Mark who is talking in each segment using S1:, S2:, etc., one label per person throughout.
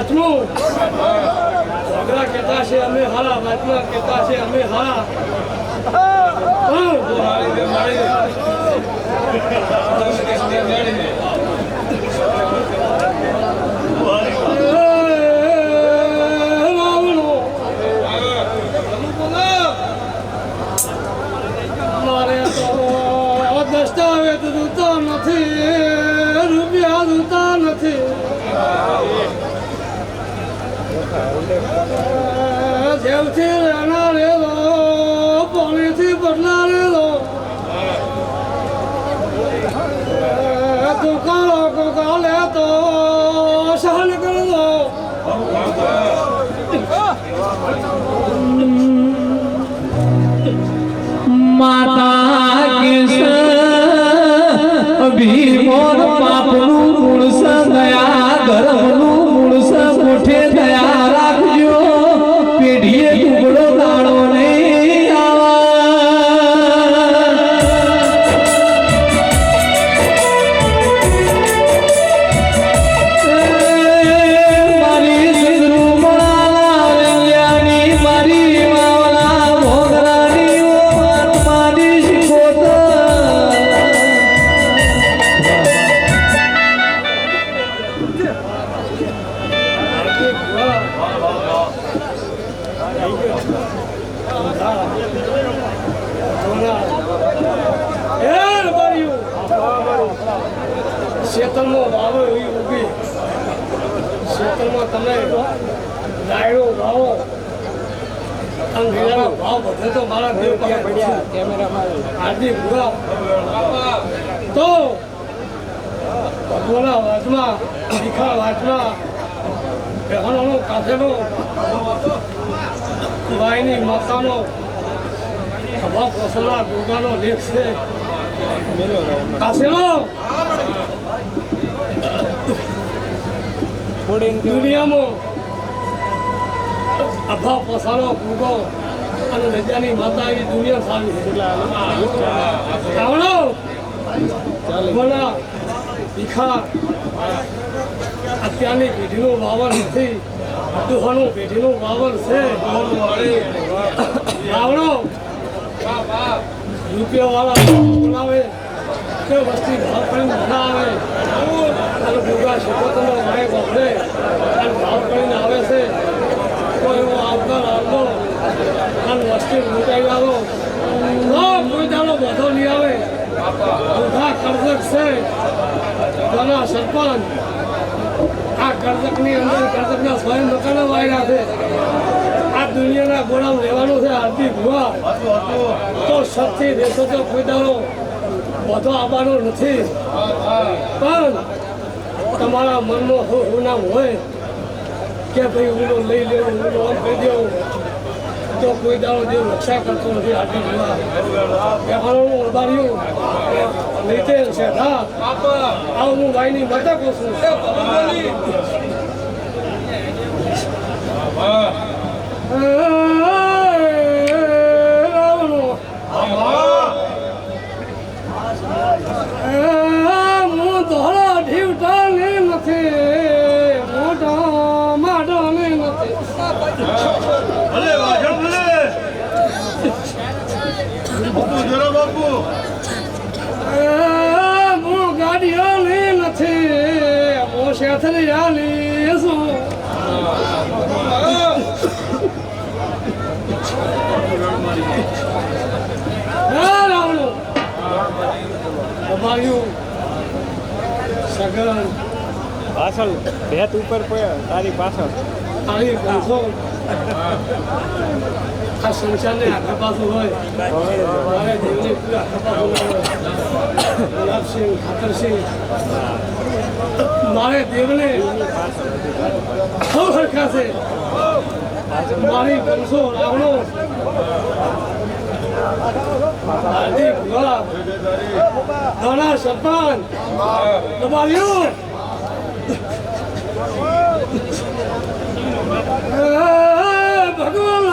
S1: વાંચનું છોકરા કહેતા છે અમે હારા વાંચમાં કહેતા છે અમે હારા પણ
S2: Dèo thi là na lê lô, bỏ lê thi bật na lê lô. Tụ có có có lê tổ.
S1: શેતલમાં વાવો એવી ઊભી. શેતલમાં તમે રાયડો વાવો. અને હીરાનો ભાવ વધે તો મારા દેવ હાર્દિક ભૂરા તો ભગવાના વાતમાં માતાનો ખભા કોસલા દુર્ગાનો લેખ છે. કાફેલો! દુનિયામાં અભા પસારો ભૂગો અને રજાની માતા એવી દુનિયા સારી છે. બોલા ભીખા. અત્યારની પેઢીનું વાવર નથી. દુહાનું પેઢીનું વાવર છે. રાવણો રૂપિયા વાળા બોલાવે કે વસ્તી ભાવ કરીને ના આવે. અને દુર્ગા શિકોતરનો માય વાપરે અને ભાવ કરીને આવે છે. તો એવો આવકાર આવતો અને વસ્તી લૂંટાઈ આવો. તો કોઈ દાડો બધો નહીં આવે. બધા કર્જક છે. ઘણા સરપંચ, આ કર્જકની અંદર કર્જકના સ્વયં મકાનો વાયરા છે. આ દુનિયાના ગોળામ લેવાનું છે આરતી ભુવા. તો સત્ય દેશો તો કોઈ દાડો બધો આવવાનો નથી. પણ તમારા મનમાં હું હું હોય કે ભાઈ ઊંડો લઈ લેવો ઊંડો આમ કહી દેવો તો કોઈ દાડો દેવ રક્ષા કરતો નથી આટલી વ્યવહારોનું ઓળબાર્યું નીચે છે. હા. આવું હું ભાઈની કહું છું. રાવણો
S3: પાછળ ભેત ઉપર પડ્યો તારી પાછળ.
S1: તારી પંખો આ સંસારને આગળ પાછું હોય. મારે દેવને પૂરા સિંહ હોય. મારે દેવને સૌ સરખા છે મારી પંખો રાવણો. હાર્દિક સરપંચ દબાવ્યું ભગવાન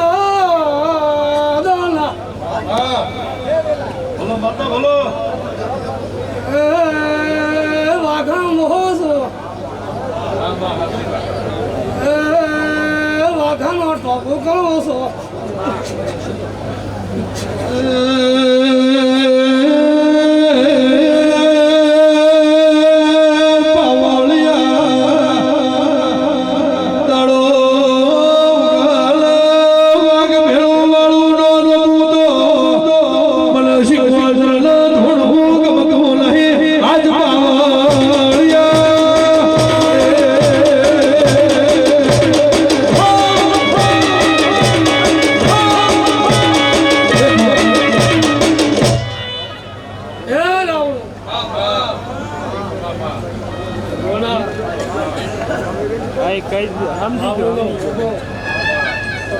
S1: દાના
S4: ભલો માતા ભલો
S1: વાઘા મોહો છો એ
S3: કઈ સમજી ગયો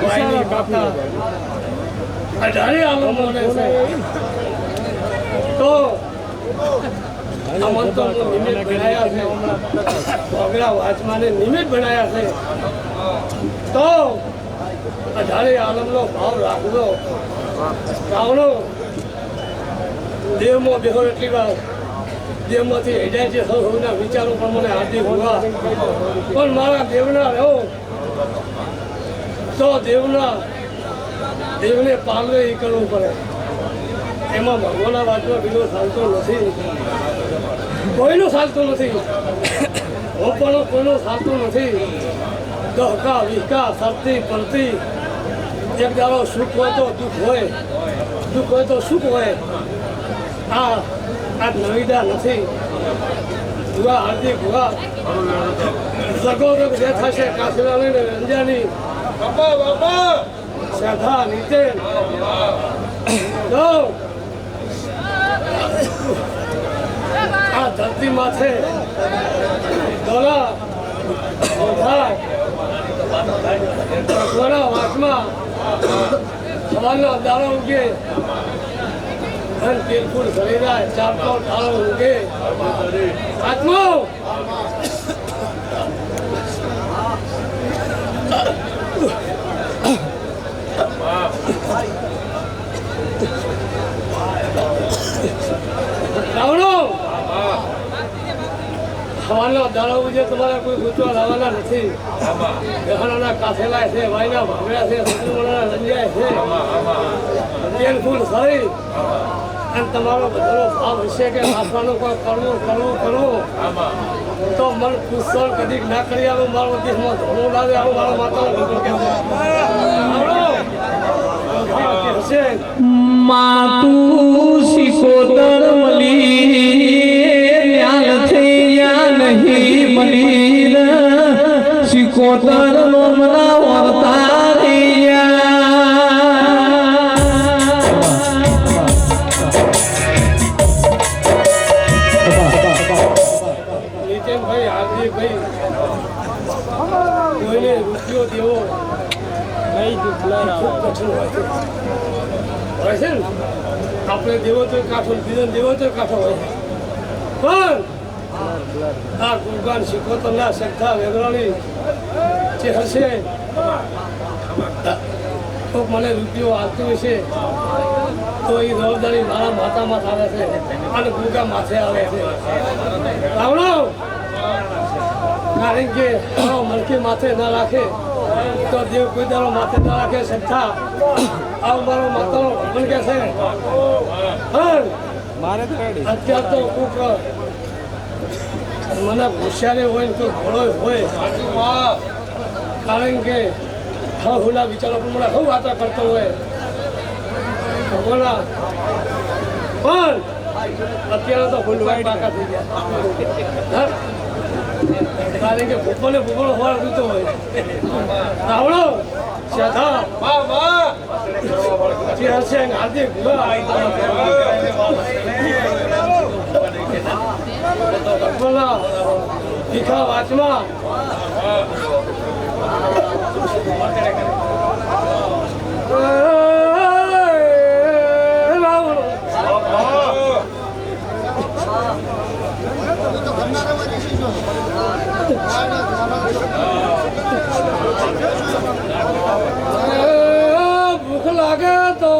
S1: ભાઈની કાકા અઢારે આલમો રહે છે. તો અમન તો નિમિત્ત બનાયા છે. ભોગરા વાચમાને નિમિત્ત બનાયા છે. તો અઢારે આલમનો ભાવ રાખજો. રાવણો દેહમાં બેહો એટલી વાર. દેહમાંથી હેડાય છે સૌના વિચારો પણ મને હાર્દિક હોવા. પણ મારા દેવના રહો. તો દેવના, દેવને પાલવે એ કરવું પડે. એમાં ભગવાનના વાતમાં બીજો ચાલતો નથી. કોઈનું ચાલતો નથી. હું પણ કોઈનું ચાલતું નથી. દહકા વિહકા સરતી પડતી એક દાડો સુખ હોય તો દુઃખ હોય. દુઃખ હોય તો સુખ હોય. આ આ નવીદા નથી. ગુવા હાર્દિક ગુવા જગોરગ જે થશે કાશીવાણી ને રંજાની. શ્રદ્ધા નીચે. આ ધરતી માથે દોલા ભગવાના વાસમાં સવારનો દાડો ઉગે. ધન તીરફૂલ ઘડી જાય ચારતો ઢાળો ઉગે આત્મો સવારનો દાડા ઉજે તમારે કોઈ ગુચવા લાવવાના નથી. ગહણાના કાથેલા છે વાયના ભાગડા છે સતુમણા રંજાય છે. તેલ ફૂલ ખરી અને તમારો બધાનો ભાવ હશે કે નાખવાનો કોઈ કરવું કરવું કરવું તો મન પુષ્કળ કદીક ના કરી આવે મારો દેશમાં ધોળો લાવે આવું મારો માતાનો હશે
S2: માતું શીખો નહીં મળી. શિકોતર નો મના વર્તા
S1: આપણે દેવો તો કાઠો ને બીજાને દેવો તો કાઠો હોય પણ આ ગુરગાન શીખોતરના શ્રદ્ધા વેગરાણી. જે હશે તો મને રૂપિયો આપતો હશે. તો એ જવાબદારી મારા માથામાં આવે છે અને ગુરગા માથે આવે છે. રાવણો કારણ કે મલકી માથે ના રાખે તો દેવ કોઈ માથે ના રાખે શ્રદ્ધા આવું મારો માતાનો ભગવાન કે છે.
S3: મારે તો
S1: અત્યાર તો મને હોશિયારી હોય ને કોઈ ઘોડો હોય. કારણ કે હા હુલા વિચારો પણ મને બહુ વાતો કરતો હોય. ભગવાન પણ અત્યારે તો ફૂલવાઈ પાકા થઈ ગયા. કારણ કે ભૂપોને ભૂપોળો હોવા જોતો હોય. રાવણો હાર્દિક ભગવાન ભીખા વાંચમાં ભૂખ લાગે તો